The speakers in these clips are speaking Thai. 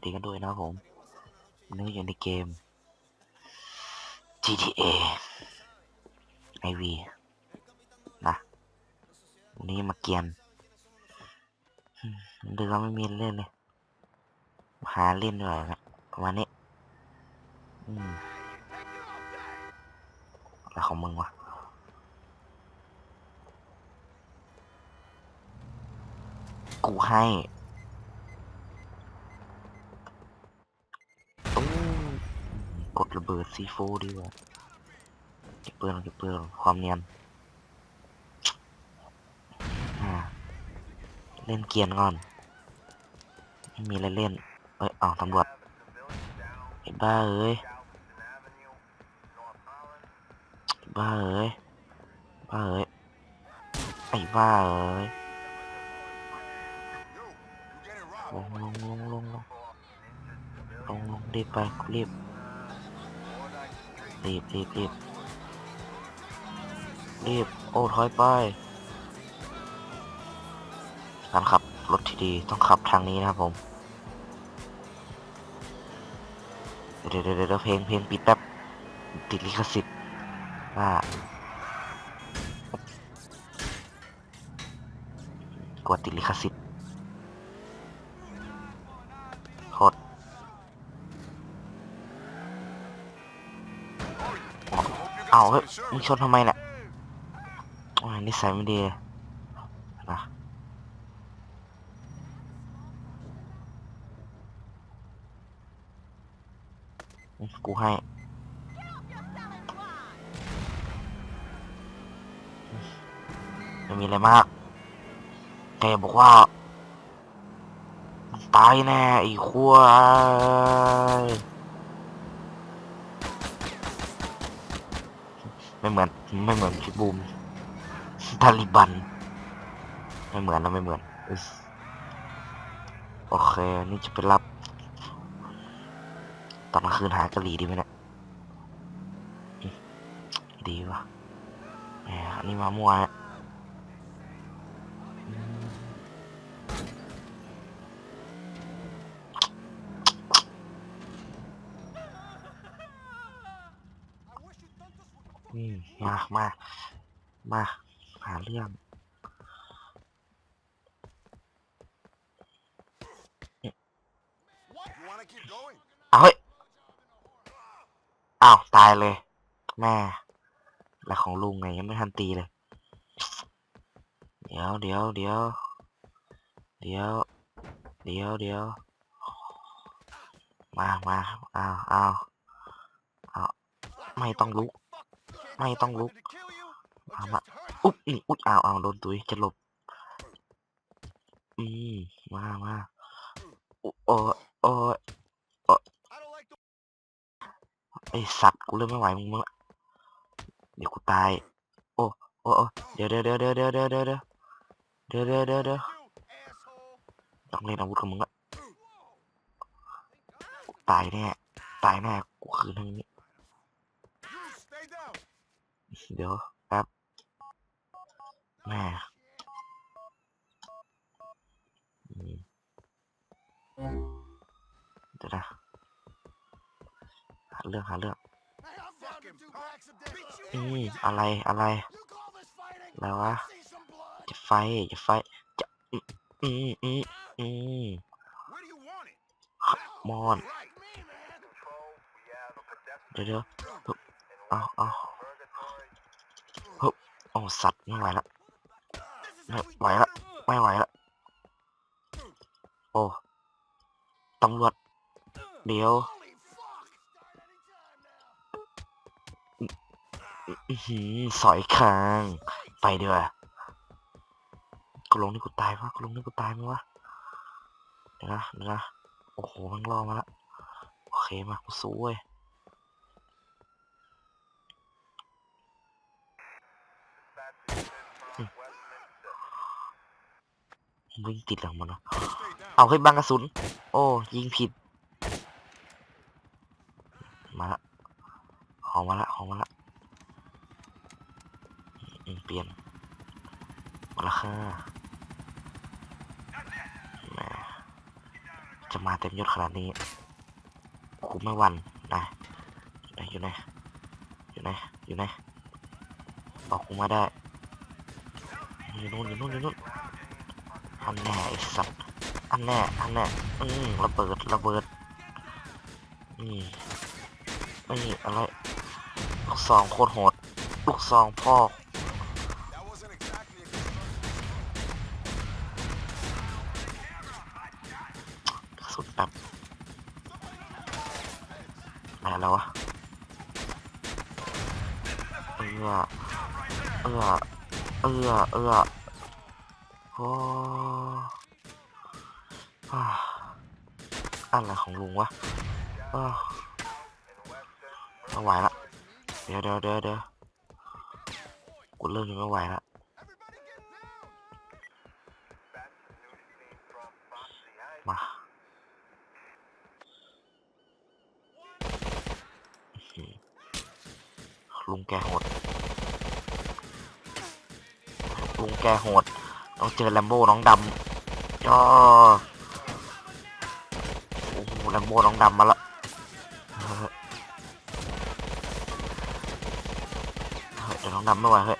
เคก็สวัสดีกันด้วยนะครับผมวันนี้อยู่ในเกม GTA IV นะวันนี้มาเกียนเดือไม่มีเล่นเลยหาเล่นด้วยนะประมาณนี้อืมอะไรของมึงวะกูให้ตู้มกด ระเบิดซีโฟดีกว่าเก็บเปลืองเก็บเปลืองความเนียนเล่นเกียร์ก่อนไม่มีอะไรเล่น เอ้ยเอาตำรวจไอ้บ้าเอ้ยบ้าเอ้ยบ้าเอ้ยไอ้บ้าเอ้ยลงลงลงลงลงลงลงรีบไปรีบ รีบรีบรีบรีบ โอ้ถอยไปการขับรถที่ดีต้องขับทางนี้นะครับผม เดี๋ยวเดี๋ยวเดี๋ยวเพลงเพลงปิดแป๊บ ติดลิขสิทธิ์ว่ากดติดลิขสิทธิ์ โทษ เอาเฮ้ยมึงชนทำไมเนี่ยโอ้ยนิสัยไม่ดีนะกูให้ไม่มีอะไรมากแกบอกว่าตายแน่ไอ้ควาย ไม่เหมือนไม่เหมือนพิบูมตาลิบัน ไม่เหมือนนะไม่เหมือนโอเค นี่จะไปรับ ตอนกลางคืนหากะหรี่ดีไหมเนี่ยดีวะแหมอันนี้มามั่วฮะ อืมมามามาหาเรื่อง You wanna keep going? เอาเฮ้ยอ้าว ตายเลย แม่แล้วของลุงไงยังไม่ทันตีเลย เดี๋ยวเดี๋ยวเดี๋ยวเดี๋ยวเดี๋ยวเดี๋ยวมามาอ้าวอ้าวอ้าวไม่ต้องลุก ไม่ต้องลุก To kill you? Or I'm just not- hurt อุ๊บนี่อุ๊ยอ้าวอ้าวโดนตุยจะหลบ อืมมามาอุ๊โอ้ยโอ้ย I don't like the ไอสัตว์กูเริ่มไม่ไหวมึงละเดี๋ยวกูตายโอ้โอ้โอ้เดี๋ยวเดี๋ยวเดี๋ยวเดี๋ยวเดี๋ยวเดี๋ยวเดี๋ยวเดี๋ยวเดี๋ยวเดี๋ยวเดี๋ยวเดี๋ยว you, asshole. ต้องเล่นอาวุธกับมึงละตายแน่ตายแน่กูคืนทั้งนี้ You stay down. เดี๋ยวครับแม่เดี๋ยวนะหาเรื่องหาเรื่องนี่อะไรอะไรอะไรวะจะไฟจะไฟจะอืมอืมอืมมอนเดี๋ยวเดี๋ยวเอาเอา โอ้สัตว์ไม่ไหวละไม่ไหวละไม่ไหวละโอ้ตำรวจเดี๋ยวอื้อหือสอยคางไปดีกว่ากูลงนี่กูตายวะกูลงนี่กูตายไหมวะเดี๋ยวนะเดี๋ยวนะโอ้โหมันรอมาละโอเคมากูสู้เว้ย วิ่งติดหลังมันวะเอาให้บังกระสุน โอ้ยิงผิด มาละของมาละของมาละเปลี่ยน มาละค่ะจะมาเต็มยศขนาดนี้กูไม่วันนะอยู่ไหนอยู่ไหนอยู่ไหนบอกกูมาได้อยู่นู่นอยู่นู่นอยู่นู่น อันแน่ไอ้สัตว์อันแน่อันแน่อืมระเบิดระเบิดนี่นี่อะไรลูกซองโคตรโหดลูกซองพ่อสุดแบบอะไรแล้ววะเอือเอือเอือเอือโอ้อ่า อะไรของลุงวะอ้าวไม่ไหวละเดี๋ยวเดี๋ยวเดี๋ยวเดี๋ยวกูเริ่มจะไม่ไหวละมาลุงแกโหดลุงแกโหด ต้องเจอแลมโบ้น้องดำย่อโอ้โห แลมโบ้น้องดำมาละเฮ้ยเฮ้ยเดี๋ยวน้องดำไม่ไหวเฮ้ย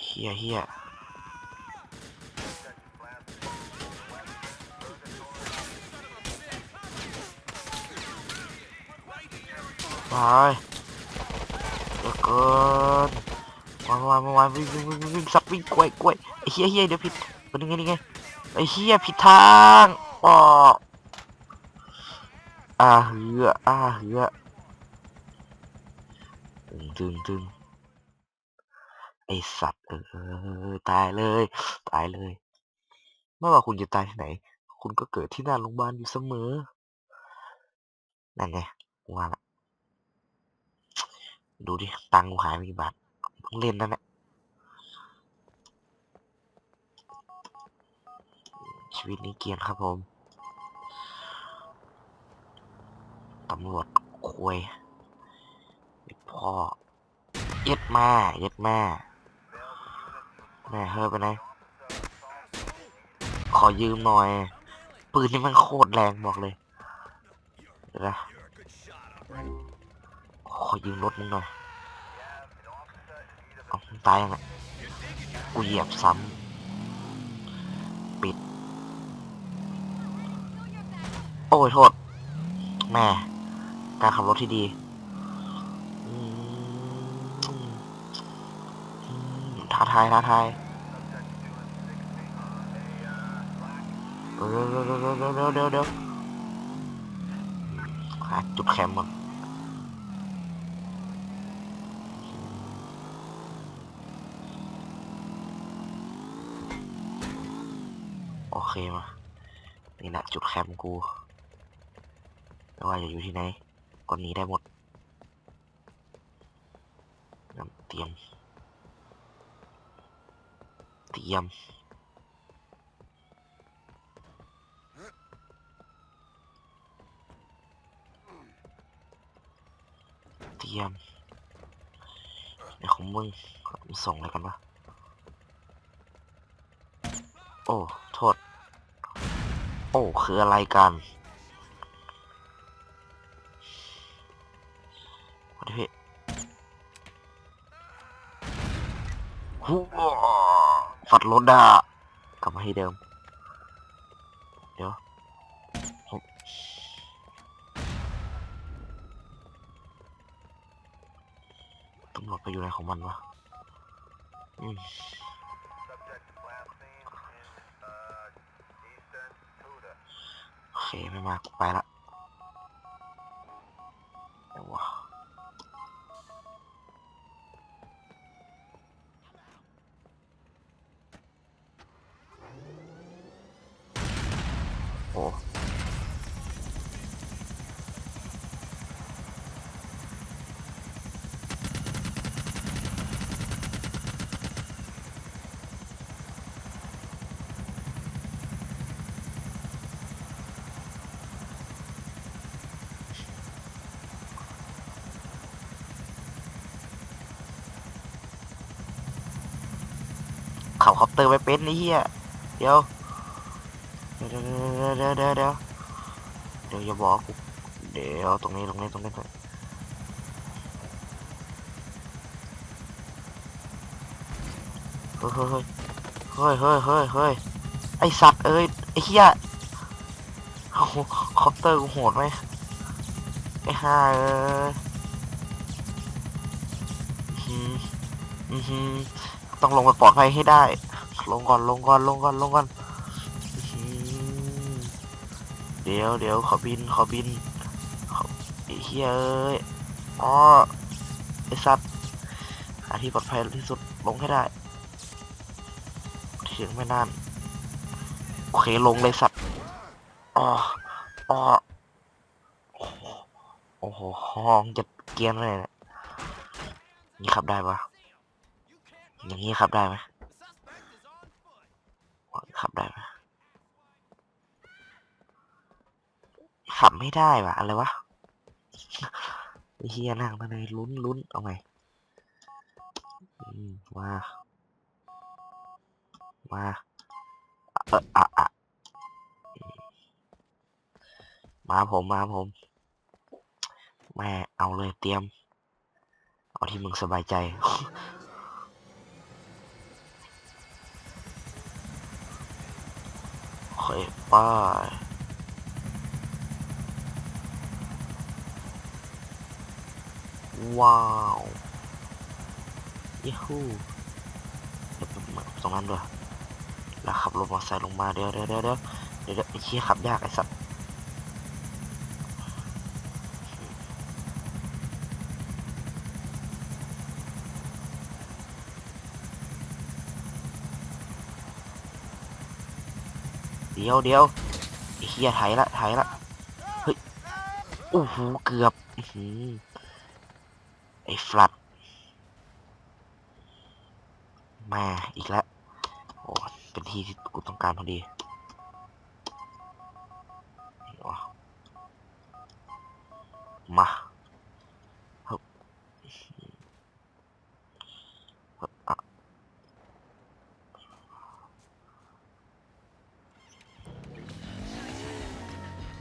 เฮียเฮียไปเดี๋ยวเกินวายวายวางวิ่งวิ่งวิ่งวิ่งสับวิ่งกล้วยกล้วยไอ้เฮียเฮียเดี๋ยวผิดเป็นยังไงนี่ไง ไอ้เฮียผิดทางปออ่าเหืออ่าเหือตึงตึงตึงไอสัตว์เออตายเลย ตายเลย ไม่ว่าคุณจะตายที่ไหน คุณก็เกิดที่หน้าโรงพยาบาลอยู่เสมอ นั่นไงว่าละดูดิ ตังค์กูหายไปกี่บาทต้องเล่นนั่นแหละ ชีวิตนี้เกียนครับผม ตำรวจคุยพ่อเย็ดแม่เย็ดแม่แม่เฮ้ยไปไหนขอยืมหน่อย ปืนนี่มันโคตรแรงบอกเลยเดี๋ยวนะขอยืมรถมึงหน่อยเอามึงตายยังไงกูเหยียบซ้ำปิด โอ้ยโทษแม่การขับรถที่ดีท้าทายท้าทายเดี๋ยวเดี๋ยวเดี๋ยวเดี๋ยวเดี๋ยวเดี๋ยวเดี๋ยวหาจุดแคมป์ก่อนโอเคมานี่แหละจุดแคมป์กู ไม่ว่าจะอยู่ที่ไหนก็หนีได้หมดนำเตรียม เตรียม เตรียมในของมึงมส่งอะไรกันวะ โอ้ โทษ โอ้ คืออะไรกัน นที่ฮู้ฝัดรถด่ากลับมาที่เดิม เดี๋ยวตำรวจไปอยู่ไหนของมันวะอืมโอเคไม่มากไปละ ขับคอปเตอร์ไปเป็นไอ้เหี้ยเดี๋ยวดี๋ยวเดี๋ยวเดี๋ยวเดี๋ยวเดี๋ยวอย่าบอกกูเดี๋ยวตรงนี้ตรงนี้ตรงนี้ตรงนี้เฮ้ยเฮ้ยเฮ้ยเฮ้ยเฮ้ยเฮ้ยไอสัตว์เอ้ยไอเหี้ยคอปเตอร์กูโหดไหมไอห่าเอ้ยอื้อหืออือหือ ต้องลงไปปลอดภัยให้ได้ ลงก่อนลงก่อนลงก่อนลงก่อนเดี๋ยวเดี๋ยวขอบินขอบินไอ้เฮ้ยเอ้ยอ๋อไอสัตว์หาที่ปลอดภัยที่สุดลงให้ได้ถึงไม่นานโอเคลงเลยสัตว์อ๋ออ๋อโอ้โหห้องจะเกียนเลยนี่ยนี่ขับได้ปะ อย่างนี้ขับได้ไหมขับได้ไหมขับไม่ได้วะอะไรวะเฮียนั่งมาเลยลุ้นลุ้นเอาไงอืมมามาเอออะอะมาผมมาผมแม่เอาเลยเตรียม เอาที่มึงสบายใจ โอเคไป้ายว้าวยูฮูเดี๋ยวผมาตรงนั้นด้วยแล้วขับรถมอเตอร์ไซค์ลงมาเดี๋ยวเดี๋ยวเดี๋ยวเดี๋ยวเดี๋ยวเดี๋ยวไอ้เชี่ยขับยากไอ้สัตว์ ดี๋ยวเดี๋ยวไอ้เชี่ยไถละไถละเฮ้ยโอ้โหเกือบอไอ้ฟลัดมาอีกแล้วโอ้เป็นที่ที่กูต้องการพอดีมาฮึบฮึบอะ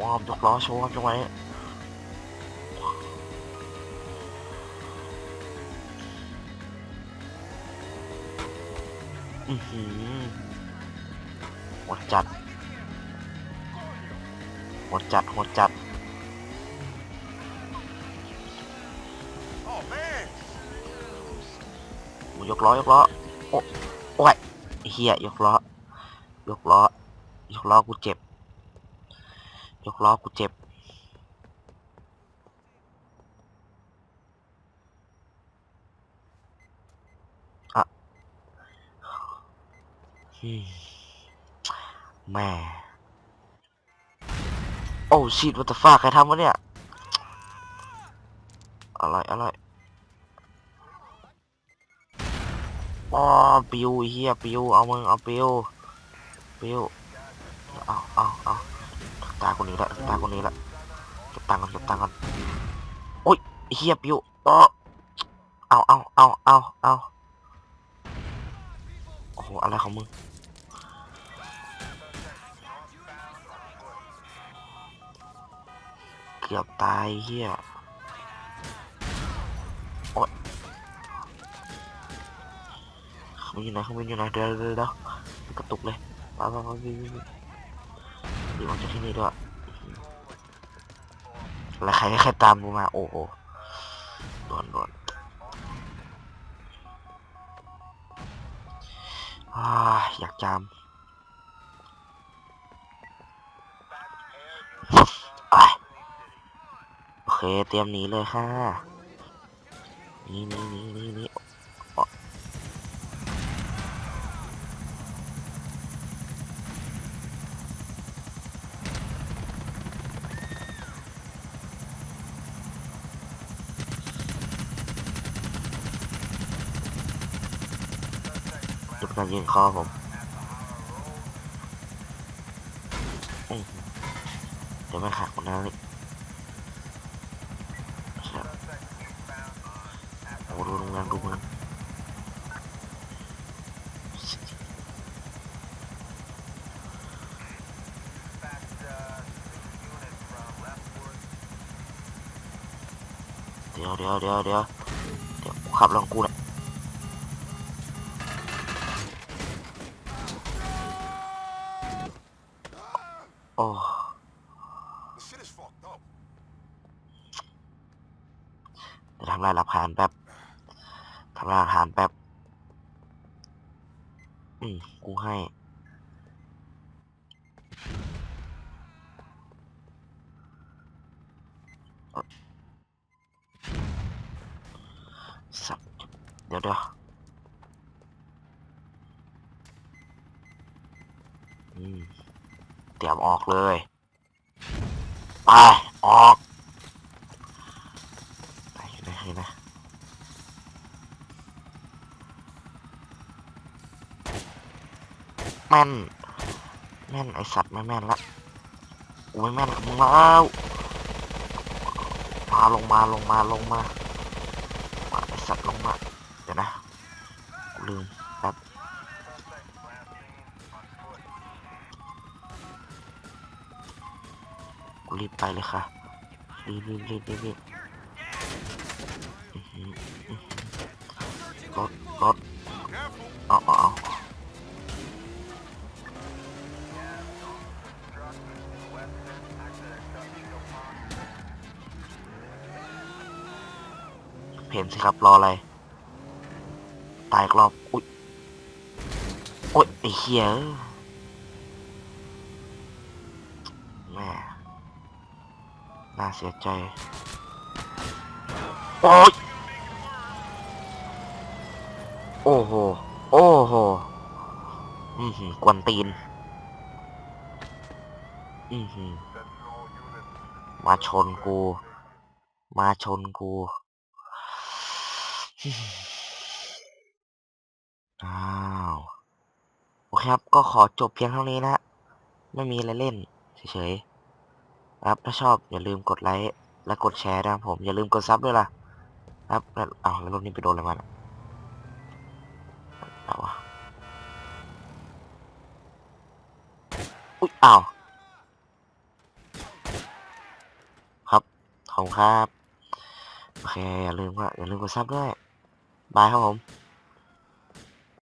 ว้าวยกล้อโชว์จังไว้อือหือหมดจัดหมดจัดหมดจัดยกล้อยกล้อโอ้โอ้ยเฮียยกล้อยกล้อยกล้อกูเจ็บ ยกล้อกูเจ็บอะอืมแม่ โอ้ชิดวัตฟ้าใครทำวะเนี่ย อะไรอะไรอ๋อปิวเฮียปิวเอามึงเอาปิวปิวเอาเอาเอา ตาคนนี้ละตาคนนี้ละเก็บตังค์ก่อนเก็บตังค์ก่อนโอ้ยเฮียปิวเออเอาเอาเอาเอาเอาโอ้โหอะไรของมึงเกือบตายเฮียโอ๊ยเขาอยู่ไหนเขาอยู่ไหนเดี๋ยวเดี๋ยวเดี๋ยวกระตุกเลยไปไปไป ออกจากที่นี่ด้วยแล้วใครใครตามกูมา โอ้โหโดนโดนอ่าอยากจามโอเค เตรียมหนีเลยค่ะ นี่นี่นี่นี่นี่ ยิงคอผมเดี๋ยวมันหักมันแล้วนี่โอ้ดูโรงงานดูเมืองเดี๋ยวเดี๋ยวเดี๋ยวเดี๋ยวขับลองกูนะ โอ้ The shit is fucked up. เดี๋ยวทำลายหลักฐานแป๊บทำลายหลักฐานแป๊บ อืม กูให้ สับเดี๋ยวเดี๋ยวอืม เตรียมออกเลยไปออกไปนะไปนะแม่น แม่นไอสัตว์ไม่แม่นละกูไม่แม่นกับมึงแล้วมาลงมาลงมาลงมามาไอสัตว์ลงมา เดี๋ยวนะ กูลืม รีบไปเลยค่ะ รีบรีบรีบรีบรีบรถรถเอาเอาเอาเห็นสิครับ รออะไร ตายรอบ อุ๊ยโอ๊ยไอ้เหี้ยเอ้ยแม่ น่าเสียใจโอ๊ยโอ้โห โอ้โหอือหือกวนตีน อือหือมาชนกู มาชนกูอ้าวโอเคครับ ก็ขอจบเพียงเท่านี้นะ ไม่มีอะไรเล่นเฉยๆ ครับถ้าชอบอย่าลืมกดไลค์และกดแชร์นะครับผมอย่าลืมกดซับด้วยล่ะ ครับแล้วอ้าแล้วรถนี้ไปโดนอะไรมาน่ะอะไรวะอุ๊ยอ้าวครับขอบคุณครับโอเคอย่าลืมว่าอย่าลืมกดซับด้วยบายครับผม